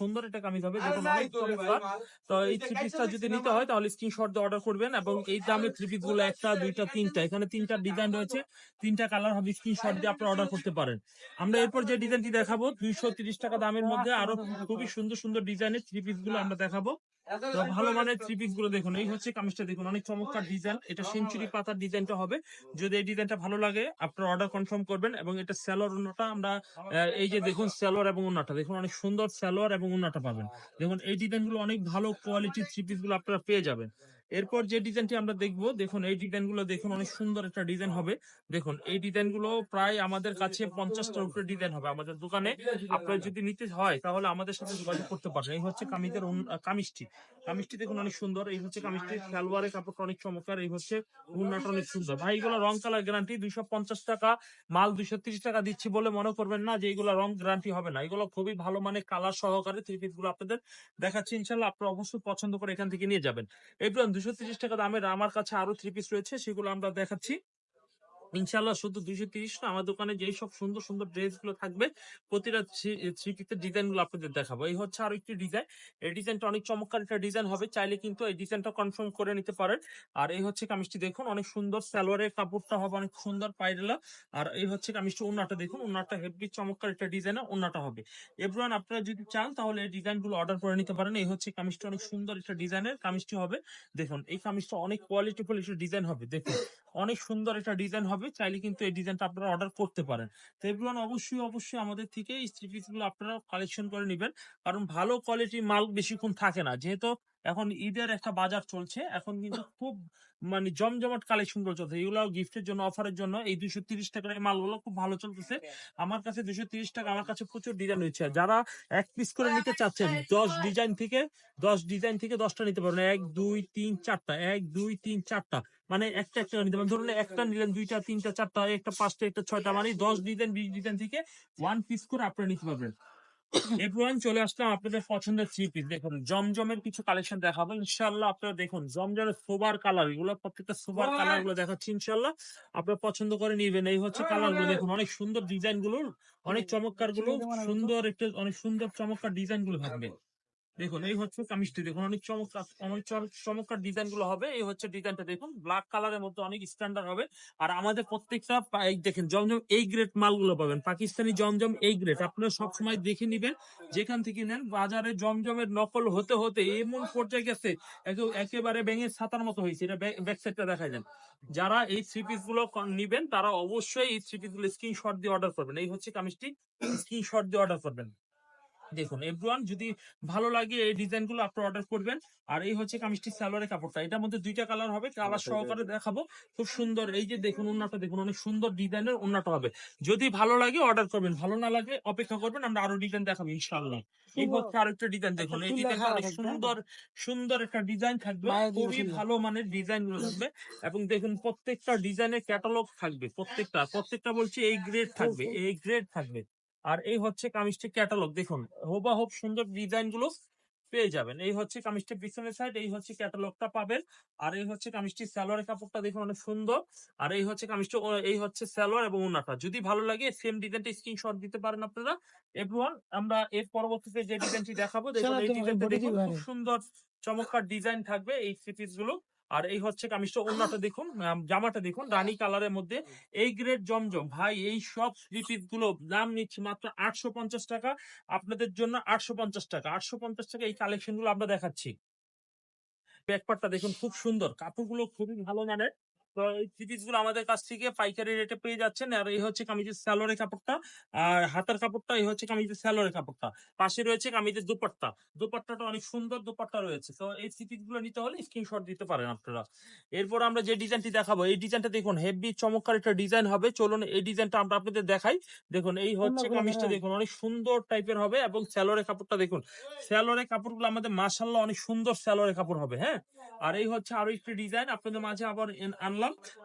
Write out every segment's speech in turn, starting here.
সুন্দর একটা কামিজ হবে দেখুন অনেক চমৎকার তো এই থ্রি পিসটা যদি নিতে হয় তাহলে স্ক্রিনশট দিয়ে অর্ডার করবেন এবং এই দামে থ্রি পিসগুলো একটা দুইটা তিনটা এখানে তিনটা ডিজাইন রয়েছে তিনটা কালার হবে স্ক্রিনশট দিয়ে আপনি অর্ডার করতে পারেন। আমরা এরপর যে ডিজাইনটি দেখাবো দুইশো তিরিশ টাকা দামের মধ্যে আরও খুবই সুন্দর সুন্দর ডিজাইনের থ্রি পিসগুলো আমরা দেখাবো। তো ভালো মানের থ্রি পিসগুলো দেখুন। এই হচ্ছে কামিজটা দেখুন অনেক চমৎকার ডিজাইন এটা সেঞ্চুরি পাতার ডিজাইনটা হবে। যদি এই ডিজাইনটা ভালো লাগে আপনারা অর্ডার কনফার্ম করবেন এবং এটা স্যালোয়ার উন্নটা আমরা এই যে দেখুন স্যালোর এবং উন্নাটা দেখুন অনেক সুন্দর স্যালোর এবং উন্নাটা পাবেন। দেখুন এই ডিজাইনগুলো অনেক ভালো কোয়ালিটির থ্রি পিসগুলো আপনারা পেয়ে যাবেন। এরপর যে ডিজাইনটি আমরা দেখব, দেখুন, এই ডিজাইনগুলো দেখুন, অনেক সুন্দর একটা ডিজাইন হবে। দেখুন, এই ডিজাইনগুলো প্রায় আমাদের কাছে পঞ্চাশটার উপরে ডিজাইন হবে। আমাদের দোকানে আপনার যদি নিতে হয়, তাহলে আমাদের সাথে যোগাযোগ করতে পারেন এই হচ্ছে কামিজের কামিজটি। কামিজটি দেখুন, অনেক সুন্দর। এই হচ্ছে কামিজটি। সালোয়ারের কাপড়টা অনেক চমৎকার। এই হচ্ছে উন্নাটা অনেক সুন্দর। ভাই, এগুলো রং কালার গ্যারান্টি দুইশো পঞ্চাশ টাকা, মাল দুইশো তিরিশ টাকা দিচ্ছি বলে মনে করবেন না যে এগুলো রং গ্যারান্টি হবে না। এগুলো খুবই ভালো মানে কালার সহকারে থ্রি পিসগুলো আপনাদের দেখাচ্ছি। ইনশাল্লাহ আপনারা অবশ্যই পছন্দ করে এখান থেকে নিয়ে যাবেন। এরপর দুশো টাকা দামের আমার কাছে আরও থ্রি পিস রয়েছে সেগুলো আমরা দেখাচ্ছি। ইনশাল্লাহ শুধু দুইশো তিরিশ না, আমার দোকানে যেই সব সুন্দর সুন্দর ড্রেসগুলো থাকবে, প্রতিটা থ্রি পিসের ডিজাইনগুলো আপনাদের দেখাবো। এই হচ্ছে আরও একটি ডিজাইন। এই ডিজাইনটা অনেক চমৎকার একটা ডিজাইন হবে, চাইলে কিন্তু এই ডিজাইনটা কনফার্ম করে নিতে পারেন। আর এই হচ্ছে কামিজটি দেখুন, অনেক সুন্দর সালোয়ারের কাপড়টা হবে, অনেক সুন্দর পাইরেলা আর এই হচ্ছে কামিজটি ওনাটা দেখুন ওনাটা হেভি চমৎকার একটা ডিজাইনের ওনাটা হবে। এভরিওয়ান আপনারা যদি চান, তাহলে এই ডিজাইনগুলো অর্ডার করে নিতে পারেন। এই হচ্ছে কামিজটা অনেক সুন্দর একটা ডিজাইনের কামিজটি হবে। দেখুন, এই কামিজটা অনেক কোয়ালিটিফুল একটা ডিজাইন হবে, দেখুন। অনেক সুন্দর একটা ডিজাইন হবে। চাইলে কিন্তু এই ডিজাইনটা আপনারা অর্ডার করতে পারেন। তো এভরিওয়ান অবশ্যই অবশ্যই আমাদের থেকে এই থ্রি পিসগুলো আপনারা কালেকশন করে নেবেন। কারণ ভালো কোয়ালিটির মাল বেশিক্ষণ থাকে না। যেহেতু এখন ঈদের একটা বাজার চলছে এখন কিন্তু খুব মানে জমজমাট কালেকশনগুলো চলছে। এগুলো গিফটের জন্য অফারের জন্য এই দুশো তিরিশ টাকার এই মালগুলো খুব ভালো চলতেছে। আমার কাছে দুশো তিরিশ টাকা আমার কাছে প্রচুর ডিজাইন আর যারা এক পিস করে নিতে চাচ্ছেন দশ ডিজাইন থেকে দশ ডিজাইন থেকে দশটা নিতে পারবেন। এক দুই তিন চারটা এক দুই তিন চারটা। মানে একটা একটা নিতে পারেন। ধরুন একটা নিলেন দুইটা তিনটা চারটা একটা পাঁচটা একটা ছয়টা মানে দশ ডিজাইন বিশ ডিজাইন থেকে ওয়ান পিস করে আপনারা নিতে পারবেন। এভরিওয়ান চলে আসলাম আপনাদের পছন্দের থ্রি পিস দেখুন জমজমের কিছু কালেকশন দেখাবো। ইনশাল্লাহ আপনারা দেখুন জমজমের সোবার কালার এগুলো প্রত্যেকটা সোবার কালারগুলো দেখাচ্ছি ইনশাল্লাহ আপনারা পছন্দ করে নিবেন। এই হচ্ছে কালারগুলো। দেখুন অনেক সুন্দর ডিজাইনগুলো অনেক চমৎকারগুলো সুন্দর একটা অনেক সুন্দর চমৎকার ডিজাইনগুলো থাকবে। দেখুন, এই হচ্ছে কামিজটি দেখুন অনেক চমৎকার, অনেক চম- চমৎকার ডিজাইনগুলো হবে। এই হচ্ছে ডিজাইনটা দেখুন ব্ল্যাক কালারের মধ্যে অনেক স্ট্যান্ডার্ড হবে। আর আমাদের প্রত্যেকটা দেখেন, জমজম এই গ্রেড মালগুলো পাবেন। পাকিস্তানি জমজম এই গ্রেড আপনারা সবসময় দেখে নিবেন। যেখান থেকে নেন, বাজারে জমজমের নকল হতে হতে এমন পর্যায়ে গেছে, একে- একেবারে ভেঙে ছাতার মতো হয়েছে। এটা ব্যাক সাইডটা দেখাই দেন। যারা এই থ্রি পিসগুলো নিবেন, তারা অবশ্যই এই থ্রি পিসগুলো স্ক্রিনশট দিয়ে অর্ডার করবেন। এই হচ্ছে কামিজটি স্ক্রিনশট দিয়ে অর্ডার করবেন। দেখুন এভরিওয়ান যদি ভালো লাগে এই ডিজাইনগুলো আপনি অর্ডার করবেন। আর এই হচ্ছে কামিজটি সালোয়ারের কাপড়টা। এটার মধ্যে দুইটা কালার হবে কালার সহকারে দেখাবো। খুব সুন্দর এই যে দেখুন ওন্নাটা দেখুন অনেক সুন্দর ডিজাইনের ওন্নাটা হবে। যদি ভালো লাগে অর্ডার করবেন ভালো না লাগে অপেক্ষা করবেন আমরা আরও ডিজাইন দেখাবো ইনশাআল্লাহ। এই হচ্ছে আরেকটা ডিজাইন দেখুন এই ডিজাইনটা অনেক সুন্দর সুন্দর একটা ডিজাইন থাকবে। খুবই ভালো মানের ডিজাইনগুলো থাকবে। এবং দেখুন প্রত্যেকটা ডিজাইনের ক্যাটালগ থাকবে প্রত্যেকটা প্রত্যেকটা বলছি এই গ্রেড থাকবে এই গ্রেড থাকবে। আর এই হচ্ছে কামিজটি ক্যাটালগ দেখুন হোবাহোব সুন্দর ডিজাইনগুলো পেয়ে যাবেন। এই হচ্ছে কামিজটির পিছনের সাইড এই হচ্ছে ক্যাটালগটা পাবেন। আর এই হচ্ছে কামিজটির সালোয়ারের কাপড়টা দেখুন অনেক সুন্দর। আর এই হচ্ছে কামিজটি এই হচ্ছে সালোয়ার এবং ওনাটা যদি ভালো লাগে সেম ডিজাইনটা স্ক্রিনশট দিতে পারেন আপনারা। এভরিওয়ান আমরা এর পরবর্তীতে যে ডিজাইনটি দেখাবো দেখুন এই ডিজাইনটা দেখুন খুব সুন্দর চমৎকার ডিজাইন থাকবে এই থ্রি পিসগুলো। আর এই হচ্ছে কামিজটা ওন্নাটা দেখুন জামাটা দেখুন, রানী কালারের মধ্যে। এই গ্রেড জমজম, ভাই, এই সব স্লিপিসগুলো দাম নিচ্ছে মাত্র আটশো পঞ্চাশ টাকা। আপনাদের জন্য আটশো পঞ্চাশ টাকা। আটশো পঞ্চাশ টাকা এই কালেকশনগুলো আমরা দেখাচ্ছি। ব্যাকপারটা দেখুন, খুব সুন্দর। কাপড়গুলো খুবই ভালো মানের। তো এই থ্রি পিসগুলো আমাদের কাছ থেকে পাইকারি রেটে পেয়ে যাচ্ছেন। আর এই হচ্ছে কামিজের স্যালোয়ারের কাপড়টা আর হাতার কাপড়টা এই হচ্ছে কামিজের স্যালোয়ারের কাপড়টা পাশে রয়েছে কামিজের দুপাট্টা। দুপাট্টাটা অনেক সুন্দর দুপাট্টা রয়েছে। তো এই থ্রি পিসগুলো নিতে হলে স্ক্রিনশট দিতে পারেন আপনারা। এরপর আমরা যে ডিজাইনটি দেখাবো এই ডিজাইনটা দেখুন হেভি চমৎকার একটা ডিজাইন হবে। চলুন এই ডিজাইনটা আমরা আপনাদের দেখাই। দেখুন এই হচ্ছে কামিজটা হ্যাঁ। দেখুন অনেক সুন্দর টাইপের হবে এবং স্যালোয়ারের কাপড়টা দেখুন। স্যালোয়ারের কাপড়গুলো আমাদের মাশাল্লাহ অনেক সুন্দর স্যালোয়ারের কাপড় হবে হ্যাঁ? আর এই হচ্ছে আরও একটি ডিজাইন আপনাদের মাঝে আবার আনলাম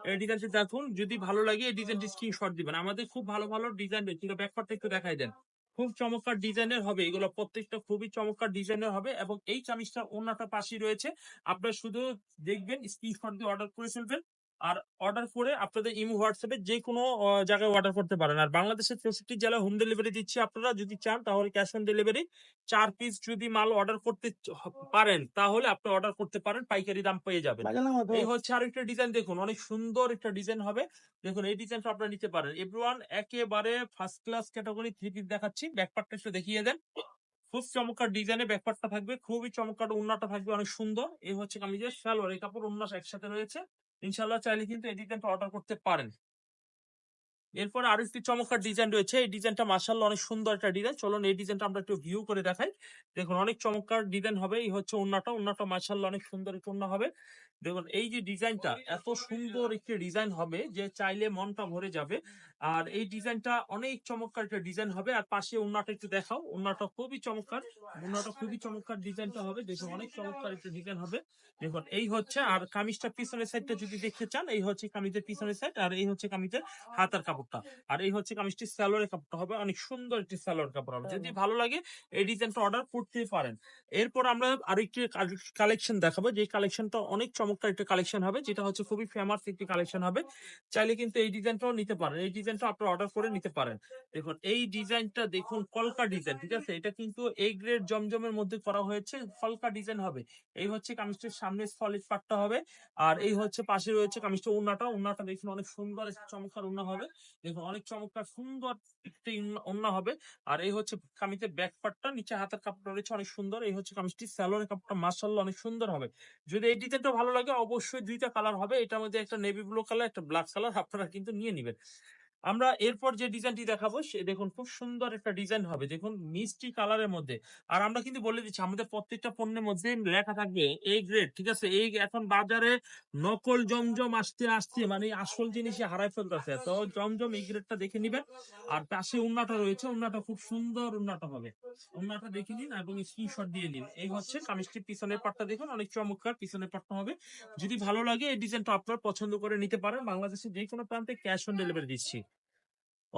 এই ডিজাইনটি দেখুন, যদি ভালো লাগে এই ডিজাইনটি স্ক্রিনশট দিবেন। আমাদের খুব ভালো ভালো ডিজাইন রয়েছে। ব্যাপারটা একটু দেখাই দেন। খুব চমৎকার ডিজাইনের হবে। এগুলো প্রত্যেকটা খুবই চমৎকার ডিজাইনের হবে এবং এই চামিজটা অন্যটা পাশে রয়েছে। আপনারা শুধু দেখবেন স্ক্রিনশট দিয়ে অর্ডার করে ফেলবেন। আর অর্ডার করে আপনাদের ইমো হোয়াটসঅ্যাপে যে কোনো জায়গায় অর্ডার করতে পারেন। আর বাংলাদেশের চৌষট্টি জেলায় হোম ডেলিভারি দিচ্ছি আপনারা। যদি চান তাহলে ক্যাশ অন ডেলিভারি চার পিস যদি মাল অর্ডার করতে পারেন তাহলে আপনি অর্ডার করতে পারেন পাইকারি দাম পেয়ে যাবেন। এই হচ্ছে আরেকটা ডিজাইন দেখুন অনেক সুন্দর একটা ডিজাইন হবে। দেখুন এই ডিজাইনটা আপনারা নিতে পারেন। এভরিওয়ান একেবারে first class category three piece দেখাচ্ছি। ব্যাকপার্টটা একটু দেখিয়ে দেন। খুব চমৎকার ডিজাইনে ব্যাকপার্টটা থাকবে। খুবই চমৎকার উন্নাটা থাকবে অনেক সুন্দর। এই হচ্ছে কামিজের সালোয়ার এই কাপড় উন্নাস একসাথে রয়েছে। ইনশাল্লাহ চাইলে কিন্তু ডিজাইনটা অর্ডার করতে পারেন। এরপর আরও একটি চমৎকার ডিজাইন রয়েছে। এই ডিজাইনটা মাসাল্লাহ অনেক সুন্দর একটা ডিজাইন চলুন এই ডিজাইনটা আমরা একটু ভিউ করে দেখাই। দেখুন, অনেক চমৎকার ডিজাইন হবে। এই হচ্ছে উন্নাটা উন্নাটা মাসাল্লাহ অনেক সুন্দর একটি উন্না হবে। দেখুন, এই যে ডিজাইনটা এত সুন্দর একটি ডিজাইন হবে যে চাইলে মনটা ভরে যাবে। আর এই ডিজাইনটা অনেক চমৎকার একটা ডিজাইন হবে। আর পাশে উন্নাটা একটু দেখাও। উন্নাটা খুবই চমৎকার। উন্নাটা খুবই চমৎকার ডিজাইনটা হবে। দেখুন, অনেক চমৎকার একটা ডিজাইন হবে। দেখুন, এই হচ্ছে, আর কামিজটা পিছনের সাইডটা যদি দেখতে চান, এই হচ্ছে কামিজের পিছনের সাইড আর এই হচ্ছে কামিজের হাতার কাপড়টা। আর এই হচ্ছে কামিজটি স্যালোয়ারের কাপড়টা হবে অনেক সুন্দর একটি স্যালোয়ার কাপড় হবে। যদি ভালো লাগে এই ডিজাইনটা অর্ডার করতে পারেন। এরপর আমরা আরেকটি কালেকশন দেখাবো। যে কালেকশনটা অনেক চমৎকার একটা কালেকশন হবে যেটা হচ্ছে খুবই ফেমাস একটি কালেকশন হবে। চাইলে কিন্তু এই ডিজাইনটাও নিতে পারেন। এই ডিজাইনটা আপনারা অর্ডার করে নিতে পারেন। দেখুন এই ডিজাইনটা দেখুন কলকা ডিজাইন ঠিক আছে? এটা কিন্তু এই গ্রেড জমজমের মধ্যে করা হয়েছে কলকা ডিজাইন হবে। এই হচ্ছে কামিজটির সামনে সলিড পাটটা হবে। আর এই হচ্ছে পাশে রয়েছে কামিজটা উন্নাটা। উন্নাটা দেখুন অনেক সুন্দর চমৎকার উন্না হবে। দেখুন, অনেক চমৎকার সুন্দর একটি উন্না হবে। আর এই হচ্ছে কামিজের ব্যাক পার্টটা নিচে হাতের কাপড়টা রয়েছে অনেক সুন্দর। এই হচ্ছে কামিজটি স্যালোয়ারের কাপড়টা মার্শাল্লাহ অনেক সুন্দর হবে। যদি এই ডিজাইনটা ভালো লাগে, অবশ্যই দুইটা কালার হবে। এটার মধ্যে একটা নেভি ব্লু কালার একটা ব্ল্যাক কালার আপনারা কিন্তু নিয়ে নেবেন। আমরা এরপর যে ডিজাইনটি দেখাবো, সে দেখুন খুব সুন্দর একটা ডিজাইন হবে, দেখুন মিষ্টি কালারের মধ্যে। আর আমরা কিন্তু বলে দিচ্ছি, আমাদের প্রত্যেকটা পণ্যের মধ্যে লেখা থাকবে এই গ্রেড ঠিক আছে? এই এখন বাজারে নকল জমজম আসতে আসতে মানে আসল জিনিসই হারাই ফেলতেছে। তো জমজম এই গ্রেডটা দেখে নিবেন। আর পাশে উন্নাটা রয়েছে, উন্নাটা খুব সুন্দর উন্নাটা হবে। উন্নাটা দেখে নিন এবং স্ক্রিনশট দিয়ে নিন। এই হচ্ছে কামিজটির পিছনের পাটটা দেখুন, অনেক চমৎকার পিছনের পাটটা হবে। যদি ভালো লাগে এই ডিজাইনটা আপনার পছন্দ করে নিতে পারেন। বাংলাদেশের যে কোনো প্রান্তে ক্যাশ অন ডেলিভারি দিচ্ছি।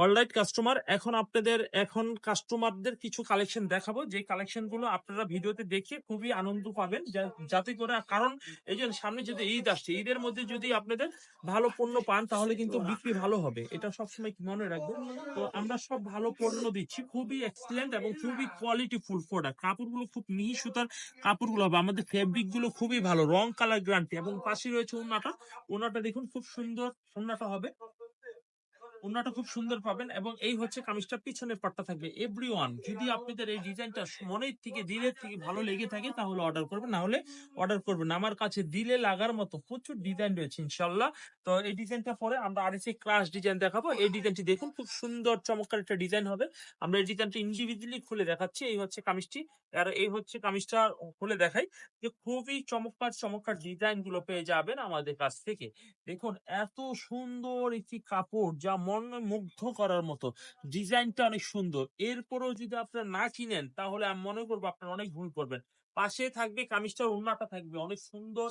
অলরাইট কাস্টমার এখন আপনাদের, এখন কাস্টমারদের কিছু কালেকশন দেখাবো। যে কালেকশনগুলো আপনারা ভিডিওতে দেখে খুবই আনন্দ পাবেন। যাতে করে, কারণ এই যে সামনে যদি ঈদ আসছে, ঈদের মধ্যে যদি আপনাদের ভালো পণ্য পান, তাহলে কিন্তু বিক্রি ভালো হবে। এটা সবসময় মনে রাখবেন। তো আমরা সব ভালো পণ্য দিচ্ছি। খুবই এক্সিলেন্ট এবং খুবই কোয়ালিটি ফুল প্রোডাক্ট কাপড়গুলো খুব মিহি সুতার কাপড়গুলো হবে। আমাদের ফেব্রিকগুলো খুবই ভালো। রং কালার গ্রান্টি এবং পাশে রয়েছে ওনাটা। ওনাটা দেখুন, খুব সুন্দর ওনাটা হবে। ওনাটা খুব সুন্দর পাবেন এবং এই হচ্ছে কামিজটা পিছনের পাটটা থাকবে। এভরি ওয়ান যদি আপনাদের এই ডিজাইনটা মনের থেকে, দিলের থেকে ভালো লেগে থাকে, তাহলে অর্ডার করবেন। না হলে অর্ডার করবেন আমার কাছে দিলে লাগার মতো প্রচুর ডিজাইন রয়েছে ইনশাল্লাহ তো এই ডিজাইনটা পরে আমরা আর আরেকটি ক্লাস ডিজাইন দেখাবো। এই ডিজাইনটি দেখুন, খুব সুন্দর, চমৎকার একটা ডিজাইন হবে। আমরা এই ডিজাইনটা ইন্ডিভিজুয়ালি খুলে দেখাচ্ছি। এই হচ্ছে কামিজটি। আর এই হচ্ছে কামিজটা খুলে দেখাই যে খুবই চমৎকার চমৎকার ডিজাইনগুলো পেয়ে যাবেন আমাদের কাছ থেকে। দেখুন, এত সুন্দর একটি কাপড় যা মন মুগ্ধ করার মতো। ডিজাইনটা অনেক সুন্দর। এরপরেও যদি আপনারা না কিনেন, তাহলে আমি মনে করব আপনারা অনেক ভুল করবেন। পাশে থাকবে, কামিজটার ওড়নাটা থাকবে। অনেক সুন্দর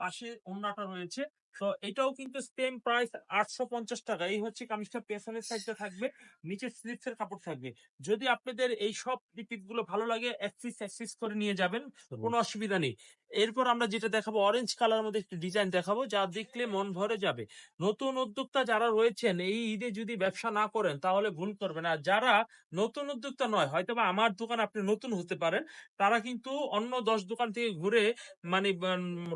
পাশে ওড়নাটা রয়েছে। তো এটাও কিন্তু সেম প্রাইস আটশো পঞ্চাশ টাকা। এই হচ্ছে কামিজটা পেছনের সাইডটা থাকবে নিচে স্লিপস এর কাপড় থাকবে। যদি আপনাদের এই সব রিপিটগুলো ভালো লাগে অ্যাক্সিস অ্যাক্সিস করে নিয়ে যাবেন কোনো অসুবিধা নেই। এরপর আমরা যেটা দেখাবো অরেঞ্জ কালার মধ্যে একটি ডিজাইন দেখাবো যা দেখলে মন ভরে যাবে। নতুন উদ্যোক্তা যারা রয়েছেন এই ঈদে যদি ব্যবসা না করেন তাহলে ভুল করবেন। আর যারা নতুন উদ্যোক্তা নয় হয়তো বা আমার দোকান আপনি নতুন হতে পারেন তারা কিন্তু অন্য দশ দোকান থেকে ঘুরে মানে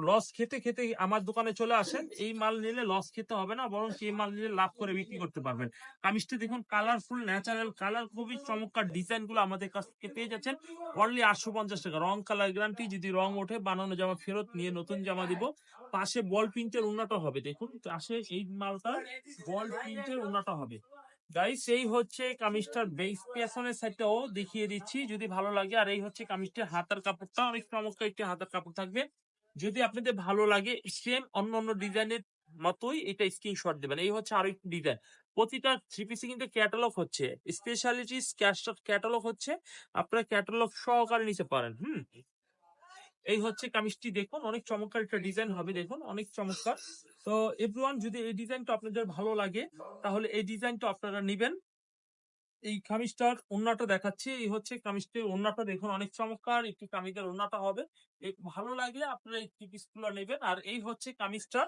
লস খেতে খেতে আমার দোকানে চলে আসেন এই মাল নিলে লস খেতে হবে না, বরং সেই মাল নিলে লাভ করে বিক্রি করতে পারবেন। কামিজটা দেখুন কালারফুল ন্যাচারাল কালার খুবই চমৎকার ডিজাইনগুলো আমাদের কাছ থেকে পেয়ে যাচ্ছেন। অনলি আটশো পঞ্চাশ টাকা। রং কালার গ্যারান্টি যদি রং ওঠে, বানানো জামা ফেরত নিয়ে নতুন জামা দিব। পাশে বল প্রিন্টের উন্নাটা হবে। দেখুন, পাশে এই মালটা বল প্রিন্টের উন্নাটা হবে। গাইস এই হচ্ছে কামিজটার বেস পেছনের সাইডটাও দেখিয়ে দিচ্ছি। যদি ভালো লাগে, আর এই হচ্ছে কামিজটার হাতার কাপড়টা অনেক চমৎকার একটি হাতার কাপড় থাকবে। যদি আপনাদের ভালো লাগে সেম অন্য অন্য ডিজাইনের মতোই এটা স্ক্রিনশট দেবেন। এই হচ্ছে আরও একটি ডিজাইন প্রতিটা থ্রি পিসে কিন্তু ক্যাটালগ হচ্ছে। স্পেশালিটি ক্যাটালগ হচ্ছে। আপনারা ক্যাটালগ সহকারে নিতে পারেন, হুম? এই হচ্ছে কামিজটি দেখুন। অনেক চমৎকার একটা ডিজাইন হবে, দেখুন। অনেক চমৎকার। তো এভরিওয়ান যদি এই ডিজাইনটা আপনাদের ভালো লাগে, তাহলে এই ডিজাইনটা আপনারা নিবেন। এই কামিজটার ওন্নাটা দেখাচ্ছি। এই হচ্ছে কামিজটির ওন্নাটা দেখুন, অনেক চমৎকার একটি কামিজের ওন্নাটা হবে। ভালো লাগলে আপনারা এই পিসগুলো নেবেন। আর এই হচ্ছে কামিজটার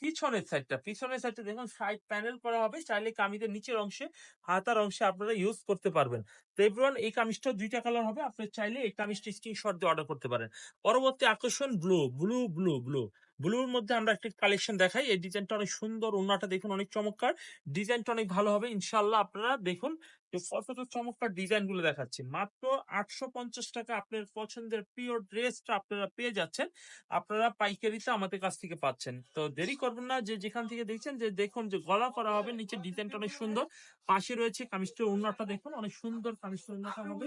পিছনের সাইডটা পিছনের সাইডটা দেখুন সাইড প্যানেল করা হবে। চাইলে কামিজের নিচের অংশে, হাতার অংশে আপনারা ইউজ করতে পারবেন। তো এই কামিজটা দুইটা কালার হবে। আপনি চাইলে এই কামিজটা স্ক্রিনশট দিয়ে অর্ডার করতে পারেন। পরবর্তী আকর্ষণ ব্লু ব্লু ব্লু ব্লু ব্লুর মধ্যে আমরা একটা কালেকশন দেখাই। এই ডিজাইনটা অনেক সুন্দর ওনাটা দেখুন অনেক চমৎকার। ডিজাইনটা অনেক ভালো হবে। ইনশাল্লাহ আপনারা দেখুন যে কতটা চমৎকার ডিজাইনগুলো দেখাচ্ছি। মাত্র আটশো পঞ্চাশ টাকা আপনার পছন্দের প্রিয় ড্রেসটা আপনারা পেয়ে যাচ্ছেন। আপনারা পাইকারিতে আমাদের কাছ থেকে পাচ্ছেন। তো দেরি করবেন না যে যেখান থেকে দেখছেন যে দেখুন যে গলা করা হবে নিচে ডিজাইনটা অনেক সুন্দর। পাশে রয়েছে কামিজটার উন্নতটা দেখুন, অনেক সুন্দর কামিজটার উন্নতটা হবে।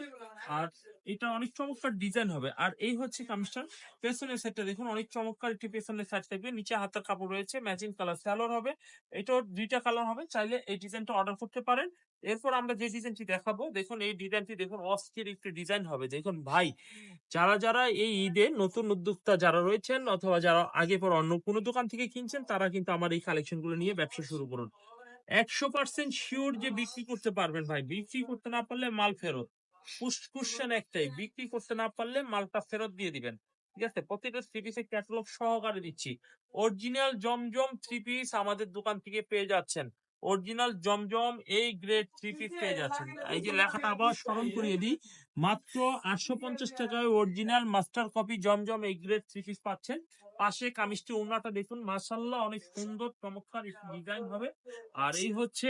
আর এটা অনেক চমৎকার ডিজাইন হবে। আর এই হচ্ছে কামিজটার পেছনের সাইডটা দেখুন, অনেক চমৎকার একটি পেছনের সাইড থাকবে। নিচে হাতের কাপড় রয়েছে ম্যাচিং কালার স্যালোর হবে। এটাও দুইটা কালার হবে। চাইলে এই ডিজাইনটা অর্ডার করতে পারেন। এরপর আমরা যে ডিজাইনটি দেখাবো, দেখুন এই ডিজাইনটি দেখুন অস্থির একটি ডিজাইন হবে। দেখুন ভাই, যারা যারা এই ঈদে নতুন উদ্যোক্তা যারা রয়েছেন অথবা যারা আগে পর অন্য কোনো দোকান থেকে কিনছেন, তারা কিন্তু আমার এই কালেকশনগুলো নিয়ে ব্যবসা শুরু করুন। একশো পার্সেন্ট শিওর যে বিক্রি করতে পারবেন ভাই। বিক্রি করতে না পারলে মাল ফেরত। কোশ্চেন একটাই বিক্রি করতে না পারলে মালটা ফেরত দিয়ে দিবেন। ঠিক আছে? প্রতিটা থ্রি পিসের ক্যাটালগ সহকারে দিচ্ছি। অরিজিনাল জমজম থ্রি পিস আমাদের দোকান থেকে পেয়ে যাচ্ছেন। অরিজিনাল জমজম এই গ্রেড থ্রি পিস পেয়ে যাচ্ছেন। এই যে লেখাটা আবার স্মরণ করিয়ে দিই, মাত্র আটশো পঞ্চাশ টাকায় অরিজিনাল মাস্টার কপি জমজম এই গ্রেড থ্রি পিস পাচ্ছেন। পাশে কামিজটি ওনাটা দেখুন মাসাল্লাহ অনেক সুন্দর, চমৎকার ডিজাইন হবে। আর এই হচ্ছে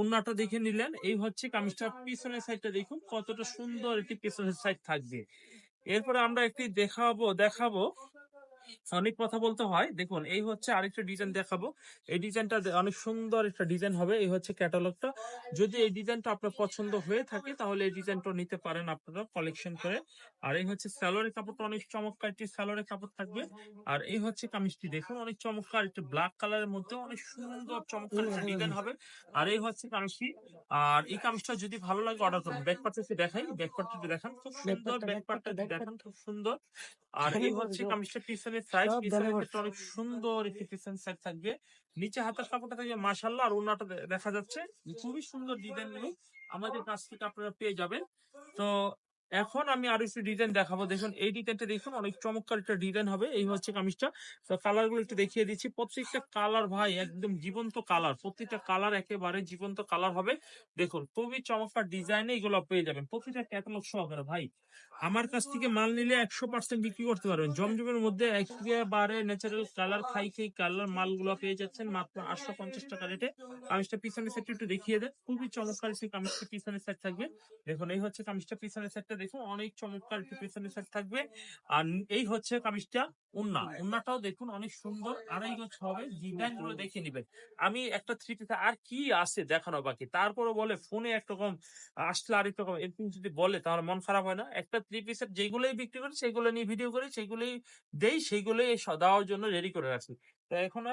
ওনাটা দেখে নিলেন, এই হচ্ছে কামিজটার পিছনের সাইডটা দেখুন, কতটা সুন্দর একটি পিছনের সাইড থাকবে। এরপরে আমরা একটি দেখাবো দেখাবো অনেক কথা বলতে হয়। দেখুন, এই হচ্ছে আরেকটা ডিজাইন দেখাবো। এই ডিজাইনটা অনেক সুন্দর একটা ডিজাইন হবে। এই হচ্ছে ক্যাটালগটা যদি এই ডিজাইনটা আপনার পছন্দ হয়ে থাকে, তাহলে এই ডিজাইনটা নিতে পারেন আপনারা কালেকশন করে। আর এই হচ্ছে স্যালোরের কাপড়টা অনেক চমৎকার একটি স্যালোরের কাপড় থাকবে। আর এই হচ্ছে কামিজটি দেখুন অনেক চমৎকার একটি ব্ল্যাক কালারের মধ্যে অনেক সুন্দর চমৎকার একটা ডিজাইন হবে। আর এই হচ্ছে কামিজটি আর এই কামিজটা যদি ভালো লাগে অর্ডার করবেন ব্যাক পার্টটা দেখাই ব্যাক পার্টটা দেখান খুব সুন্দর ব্যাক পার্টটা দেখান। খুব সুন্দর। আর এই হচ্ছে কামিজটা পিছনের সব পিছনের অনেক সুন্দর একটি পিছন সাইড থাকবে। নিচে হাতের কাপড়টা থাকবে মাশাল্লাহ আর ওনাটা দেখা যাচ্ছে। খুবই সুন্দর ডিজাইনগুলো আমাদের কাছ থেকে আপনারা পেয়ে যাবেন। তো এখন আমি আরও একটু ডিজাইন দেখাবো। দেখুন, এই ডিজাইনটা দেখুন, অনেক চমৎকার একটা ডিজাইন হবে। এই হচ্ছে কামিজটা। তো কালারগুলো একটু দেখিয়ে দিচ্ছি। প্রত্যেকটা কালার ভাই, একদম জীবন্ত কালার প্রত্যেকটা কালার একেবারে জীবন্ত কালার হবে। দেখুন, খুবই চমৎকার ডিজাইনে এগুলো পেয়ে যাবেন। প্রতিটা ক্যাটালগ সহকারে ভাই, আমার কাছ থেকে মাল নিলে একশো পার্সেন্ট বিক্রি করতে পারবেন। জমজমের মধ্যে একেবারে ন্যাচারাল কালার খাই খাই কালার মালগুলো পেয়ে যাচ্ছেন মাত্র আটশো পঞ্চাশ টাকা রেটে কামিজটা পিছনের সেট একটু দেখিয়ে দেন। খুবই চমৎকার সেই কামিজটা পিছনের সেট থাকবে। দেখুন, এই হচ্ছে কামিজটা পিছনের সেটটা দেখুন, অনেক চমৎকার পিছনের সেট থাকবে। আর এই হচ্ছে কামিজটা, উন্না। উন্নাটাও দেখুন অনেক সুন্দর, আড়াই গজ হবে। ডিজাইনগুলো দেখে নিবেন। আমি একটা থ্রি পিস আর কি আছে দেখানো বাকি? তারপরে বলে ফোনে একরকম আসলে আরেক রকম। এরকম যদি বলে, তাহলে মন খারাপ হয় না। একটা থ্রি পিসের যেগুলোই বিক্রি করি, সেগুলো নিয়ে ভিডিও করি, সেগুলোই দেই সেইগুলোই স- দেওয়ার জন্য রেডি করে রাখি। তো এখন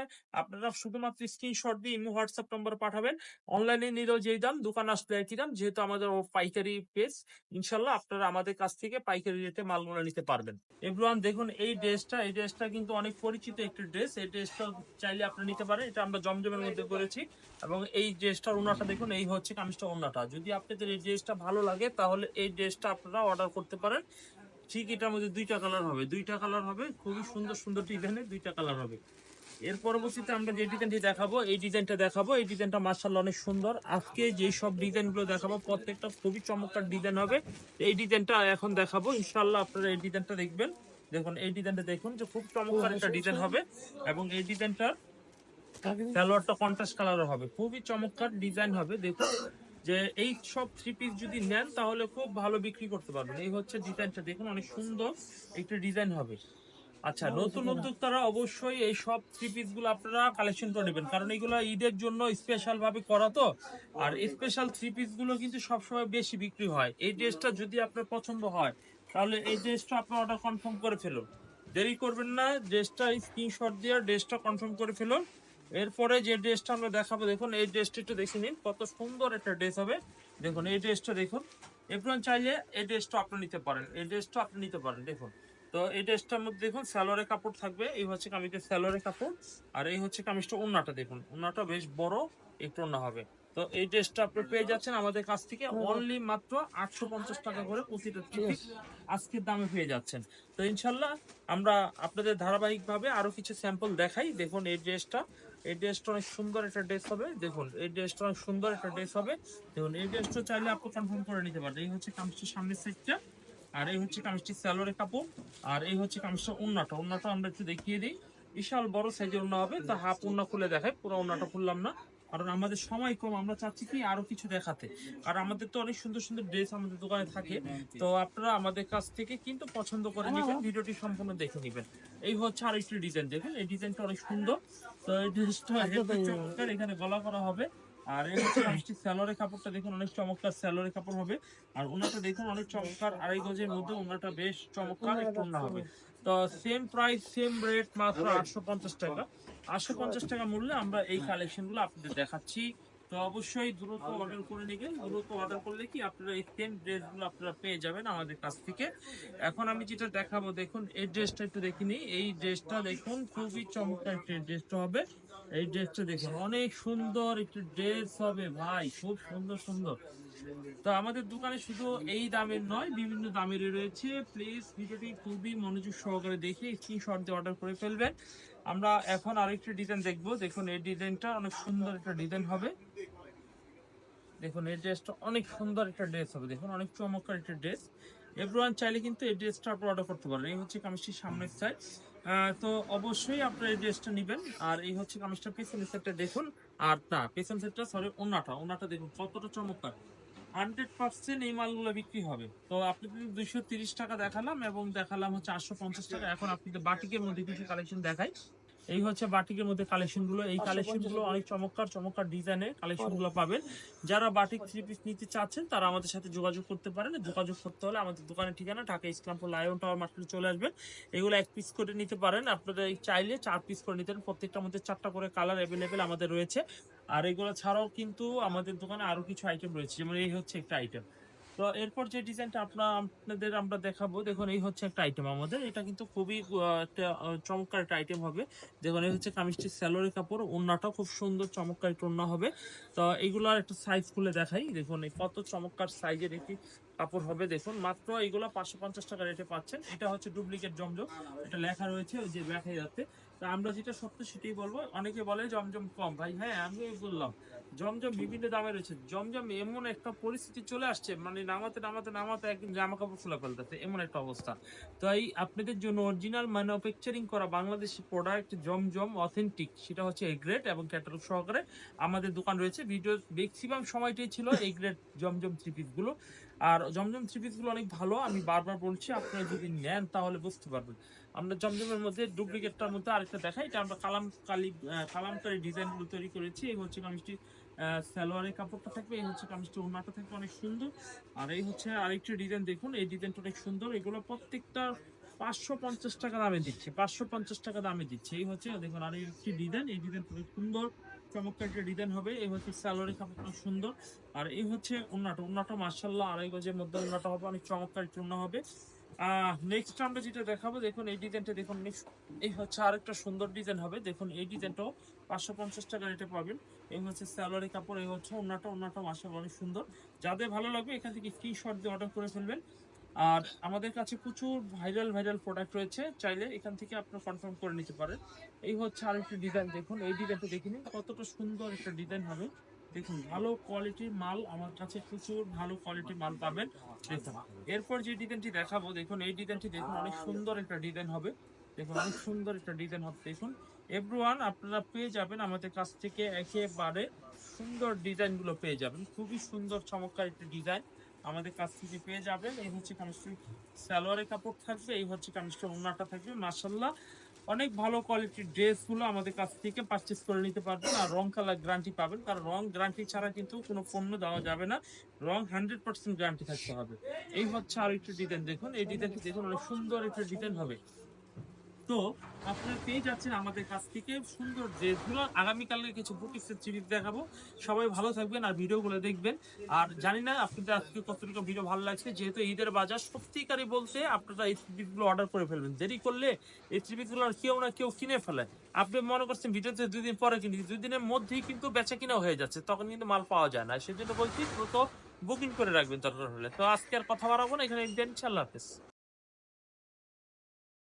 আপনারা শুধুমাত্র স্ক্রিনশট দিয়ে ইমো হোয়াটসঅ্যাপ নম্বর পাঠাবেন। অনলাইনে নিলেও যেই দাম, দোকান আসলে একই দাম। যেহেতু আমাদের পাইকারি পেজ ইনশাল্লাহ আপনারা আমাদের কাছ থেকে পাইকারি রেটে মালগুলো নিতে পারবেন। এভরিওয়ান, দেখুন, এই ড্রেসটা এই ড্রেসটা কিন্তু অনেক পরিচিত একটি ড্রেস। এই ড্রেসটা চাইলে আপনি নিতে পারেন। এটা আমরা জমজমের মধ্যে করেছি। এবং এই ড্রেসটার ওনাটা, দেখুন, এই হচ্ছে কামিজটা ওনাটা। যদি আপনাদের এই ড্রেসটা ভালো লাগে, তাহলে এই ড্রেসটা আপনারা অর্ডার করতে পারেন। ঠিক এটার মধ্যে দুইটা কালার হবে। দুইটা কালার হবে, খুবই সুন্দর সুন্দর ডিজাইনের দুইটা কালার হবে। এর পরবর্তীতে আমরা যে ডিজাইনটি দেখাবো, এই ডিজাইনটা দেখাবো। এই ডিজাইনটা মার্শাল্লাহ অনেক সুন্দর। আজকে যে সব ডিজাইনগুলো দেখাবো, প্রত্যেকটা খুবই চমৎকার ডিজাইন হবে। এই ডিজাইনটা এখন দেখাবো। ইনশাল্লাহ আপনারা এই ডিজাইনটা দেখবেন। দেখুন, এই ডিজাইনটা দেখুন যে খুব চমৎকার একটা ডিজাইন হবে এবং এই ডিজাইনটা সালোয়ারটা কন্ট্রাস্ট কালার হবে। খুবই চমৎকার ডিজাইন হবে। দেখুন, যে এই সব থ্রি পিস যদি নেন, তাহলে খুব ভালো বিক্রি করতে পারবেন। এই হচ্ছে ডিজাইনটা দেখুন, অনেক সুন্দর একটা ডিজাইন হবে। আচ্ছা নতুন উদ্যোক্তারা অবশ্যই এই সব থ্রি পিসগুলো আপনারা কালেকশন করে নেবেন। কারণ এগুলো ঈদের জন্য স্পেশাল ভাবে করা তো। আর স্পেশাল থ্রি পিসগুলো কিন্তু সবসময় বেশি বিক্রি হয়। এই ড্রেসটা যদি আপনার পছন্দ হয় তাহলে এই ড্রেসটা আপনি অর্ডার কনফার্ম করে ফেলুন। দেরি করবেন না ড্রেসটা স্ক্রিনশট দিয়ে ড্রেসটা কনফার্ম করে ফেলুন। এরপরে যে ড্রেসটা আমরা দেখাবো দেখুন এই ড্রেসটা একটু দেখে নিন কত সুন্দর একটা ড্রেস হবে। দেখুন এই ড্রেসটা দেখুন। এপ্রন চাইলে এই ড্রেসটা আপনি নিতে পারেন। এই ড্রেসটা আপনি নিতে পারেন দেখুন। তো এই ড্রেসটার মধ্যে দেখুন স্যালোরে কাপড় থাকবে এই হচ্ছে কামিজের স্যালোরে কাপড় আর এই হচ্ছে কামিজটা ওন্নাটা দেখুন ওন্নাটা বেশ বড় একটু ওন্না হবে। তো এই ড্রেসটা আপনি পেয়ে যাচ্ছেন আমাদের কাছ থেকে অনলি মাত্র আটশো পঞ্চাশ টাকা করে প্রতিটা আজকের দামে পেয়ে যাচ্ছেন। তো ইনশাল্লাহ আমরা আপনাদের ধারাবাহিকভাবে আরও কিছু স্যাম্পল দেখাই। দেখুন এই ড্রেসটা এই ড্রেসটা অনেক সুন্দর একটা ড্রেস হবে দেখুন এই ড্রেসটা অনেক সুন্দর একটা ড্রেস হবে। দেখুন এই ড্রেসটা চাইলে আপনি কনফার্ম করে নিতে পারেন এই হচ্ছে কামিজটির সামনের সাইডটা আর এই হচ্ছে কামিজটি স্যালোরে কাপড় আর এই হচ্ছে কামিজটা উন্নাটা উন্নাটা আমরা একটু দেখিয়ে দিই। বিশাল বড় সাইজের উন্না হবে তা হাফ উন্না খুলে দেখায় পুরো উন্নাটা খুললাম না। কারণ আমাদের সময় কম আমরা চাচ্ছি কি আরও কিছু দেখাতে। আর আমাদের তো অনেক সুন্দর সুন্দর ড্রেস আমাদের দোকানে থাকে। তো আপনারা আমাদের কাছ থেকে কিন্তু পছন্দ করে নেবেন ভিডিওটি সম্পূর্ণ দেখে নেবেন। এই হচ্ছে আরেকটি ডিজাইন দেখুন এই ডিজাইনটা অনেক সুন্দর। তো এই ড্রেসটা এখানে গলা করা হবে। আর এই হচ্ছে মিষ্টি স্যালোরে কাপড়টা, দেখুন অনেক চমৎকার স্যালোরে কাপড় হবে। আর ওনাটা, দেখুন অনেক চমৎকার, আড়াই গজের মধ্যে ওনাটা বেশ চমৎকার একটু ওনা হবে। তো সেম প্রাইস সেম রেট মাত্র আটশো পঞ্চাশ টাকা। আটশো পঞ্চাশ টাকা মূল্যে আমরা এই কালেকশনগুলো আপনাদের দেখাচ্ছি। তো অবশ্যই দ্রুত অর্ডার করে নেবেন। দ্রুত অর্ডার করলে কি আপনারা এই সেম ড্রেসগুলো আপনারা পেয়ে যাবেন আমাদের কাছ থেকে। এখন আমি যেটা দেখাবো, দেখুন, এই ড্রেসটা একটু দেখিনি এই ড্রেসটা দেখুন, খুবই চমৎকার ড্রেসটা হবে। এই ড্রেসটা দেখুন, অনেক সুন্দর একটি ড্রেস হবে ভাই, খুব সুন্দর সুন্দর। তো আমাদের দোকানে শুধু এই দামের নয়, বিভিন্ন দামের রয়েছে। প্লিজ ভিডিওটি খুবই মনোযোগ সহকারে দেখে স্ক্রিনশট দিয়ে অর্ডার করে ফেলবেন। আমরা এখন আরেকটি ডিজাইন দেখব। দেখুন, এই ডিজাইনটা অনেক সুন্দর একটা ডিজাইন হবে। দেখুন, এই ড্রেসটা অনেক সুন্দর একটা ড্রেস হবে। দেখুন, অনেক চমৎকার একটা ড্রেস। এভরিওয়ান চাইলে কিন্তু এই ড্রেসটা আপনি অর্ডার করতে পারেন। এই হচ্ছে কামিজটির সামনের সাইড তো অবশ্যই আপনারা এই ড্রেসটা নেবেন। আর এই হচ্ছে কামিজটা, পেছনের সেটটা দেখুন। আর তা, পেছন সেটটা সরি ওনাটা ওনাটা দেখুন, কতটা চমৎকার। হান্ড্রেড পার্সেন্ট এই মালগুলো বিক্রি হবে। তো আপনি দুইশো তিরিশ টাকা দেখালাম এবং দেখালাম হচ্ছে আটশো পঞ্চাশ টাকা। এখন আপনি বাটিকের মধ্যে কিছু কালেকশন দেখাই। এই হচ্ছে বাটিকের মধ্যে কালেকশনগুলো। এই কালেকশনগুলো অনেক চমৎকার চমৎকার ডিজাইনের কালেকশনগুলো পাবেন। যারা বাটিক থ্রি পিস নিতে চাচ্ছেন তারা আমাদের সাথে যোগাযোগ করতে পারেন। যোগাযোগ করতে হলে আমাদের দোকানের ঠিকানা ঢাকা ইসলামপুর লায়ন টাওয়ার মার্কেটে চলে আসবেন। এগুলো এক পিস করে নিতে পারেন। আপনারা এই চাইলে চার পিস করে নিতে পারেন। প্রত্যেকটার মধ্যে চারটা করে কালার অ্যাভেলেবেল আমাদের রয়েছে। আর এগুলো ছাড়াও কিন্তু আমাদের দোকানে আরও কিছু আইটেম রয়েছে। যেমন এই হচ্ছে একটা আইটেম তো এরপর যে ডিজাইনটা আপনার, আপনাদের আমরা দেখাবো, দেখুন এই হচ্ছে একটা আইটেম আমাদের। এটা কিন্তু খুবই একটা চমৎকার একটা আইটেম হবে। দেখুন এই হচ্ছে কামিজটি স্যালোরি কাপড় ওন্নাটা খুব সুন্দর, চমৎকার একটা ওন্না হবে। তো এইগুলোর একটা সাইজ খুলে দেখাই। দেখুন এই কত চমৎকার সাইজের একটি কাপড় হবে, দেখুন। মাত্র এইগুলো পাঁচশো পঞ্চাশ টাকা রেটে পাচ্ছেন। এটা হচ্ছে ডুপ্লিকেট জমজম। এটা লেখা রয়েছে ওই যে দেখা যাচ্ছে। তা আমরা যেটা সত্য সেটাই বলব। অনেকে বলে জমজম কম। ভাই হ্যাঁ আমি বললাম। জমজম বিভিন্ন দামে রয়েছে। জমজম এমন একটা পরিস্থিতি চলে আসছে মানে নামাতে নামাতে নামাতে একদম জামা কাপড় ফুলা ফেলতেছে। এমন একটা অবস্থা। তাই আপনাদের জন্য অরিজিনাল ম্যানুফ্যাকচারিং করা বাংলাদেশি প্রোডাক্ট জমজম অথেন্টিক সেটা হচ্ছে এই গ্রেড এবং ক্যাটালগ সহকারে আমাদের দোকান রয়েছে। ভিডিও ম্যাক্সিমাম সময়টাই ছিল গ্রেড জমজম থ্রি পিসগুলো। আর জমজম থ্রি পিসগুলো অনেক ভালো, আমি বারবার বলছি, আপনারা যদি নেন তাহলে বুঝতে পারবেন। আমরা জমজমের মধ্যে ডুপ্লিকেটটার মধ্যে আরেকটা দেখাই। এটা আমরা কালাম কালি কালামকারী ডিজাইনগুলো তৈরি করেছি। এই হচ্ছে কামিজটি সালোয়ারের কাপড়টা থাকবে, এই হচ্ছে কামিজটি ওনাটা থাকবে অনেক সুন্দর। আর এই হচ্ছে আরেকটি ডিজাইন, দেখুন, এই ডিজাইনটা অনেক সুন্দর। এগুলো প্রত্যেকটা পাঁচশো পঞ্চাশ টাকা দামে দিচ্ছে, পাঁচশো পঞ্চাশ টাকা দামে দিচ্ছে। এই হচ্ছে, দেখুন, আর একটি ডিজাইন, এই ডিজাইন অনেক সুন্দর, চমৎকার একটা ডিজাইন হবে। এই হচ্ছে সালোয়ারের কাপড়টা সুন্দর। আর এই হচ্ছে ওন্নাটা ওন্নাটা মার্শাল্লাহ আড়াই গজের মধ্যে ওন্নাটা হবে, অনেক চমৎকার একটা হবে। নেক্সট আমরা যেটা দেখাবো, দেখুন এই ডিজাইনটা দেখুন এই হচ্ছে আরেকটা সুন্দর ডিজাইন হবে। দেখুন এই ডিজাইনটাও পাঁচশো পঞ্চাশ টাকা রেটে পাবেন। এই হচ্ছে স্যালোয়ারি কাপড়, এই হচ্ছে ওন্নাটা ওন্নাটা মার্শাল্লাহ অনেক সুন্দর। যাদের ভালো লাগবে, এখান থেকে স্ক্রিনশট দিয়ে অর্ডার করে ফেলবেন। আর আমাদের কাছে প্রচুর ভাইরাল ভাইরাল প্রোডাক্ট রয়েছে। চাইলে এখান থেকে আপনারা কনফার্ম করে নিতে পারেন। এই হচ্ছে আরেকটি ডিজাইন দেখুন এই ডিজাইনটা দেখে নিন কতটা সুন্দর একটা ডিজাইন হবে। দেখুন, ভালো কোয়ালিটির মাল আমার কাছে প্রচুর ভালো কোয়ালিটির মাল পাবেন। দেখুন, এরপর যে ডিজাইনটি দেখাবো, দেখুন, এই ডিজাইনটি দেখুন, অনেক সুন্দর একটা ডিজাইন হবে। দেখুন, অনেক সুন্দর একটা ডিজাইন হবে। দেখুন এভরিওয়ান আপনারা পেয়ে যাবেন আমাদের কাছ থেকে একেবারে সুন্দর ডিজাইনগুলো পেয়ে যাবেন। খুবই সুন্দর, চমৎকার একটা ডিজাইন আমাদের কাছ থেকে পেয়ে যাবেন। এই হচ্ছে কামিজটি সালোয়ারের কাপড় থাকবে, এই হচ্ছে কামিজটা ওনাটা থাকবে মার্শাল্লাহ অনেক ভালো কোয়ালিটির ড্রেসগুলো আমাদের কাছ থেকে পারচেস করে নিতে পারবেন। আর রং কালার গ্যারান্টি পাবেন। কারণ রং গ্যারান্টি ছাড়া কিন্তু কোনো পণ্য দেওয়া যাবে না। রং হান্ড্রেড পার্সেন্ট গ্যারান্টি থাকতে হবে। এই হচ্ছে আর একটু ডিজাইন দেখুন। এই ডিজাইনটি দেখুন, অনেক সুন্দর একটা ডিজাইন হবে। তো আপনারা পেয়ে যাচ্ছেন আমাদের কাছ থেকে সুন্দর ড্রেসগুলো আগামীকালকে কিছু বুটিক্সের সিরিজ দেখাবো। সবাই ভালো থাকবেন আর ভিডিওগুলো দেখবেন। আর জানি না আপনাদের আজকে কতটুকু ভিডিও ভালো লাগছে। যেহেতু ঈদের বাজার সত্যিকারই বলতে আপনারা এই থ্রিপিসগুলো অর্ডার করে ফেলবেন। দেরি করলে এই থ্রিপিসগুলো আর কেউ না কেউ কিনে ফেলে। আপনি মনে করছেন ভিডিওতে দুই দিন পরে কিনি দুই দিনের মধ্যেই কিন্তু বেচা কিনা হয়ে যাচ্ছে। তখন কিন্তু মাল পাওয়া যায় না। সেজন্য বলছি দ্রুত বুকিং করে রাখবেন দরকার হলে। তো আজকে আর কথা বাড়াবো না। এখানে ইনশাল্লাহ হাফেজ।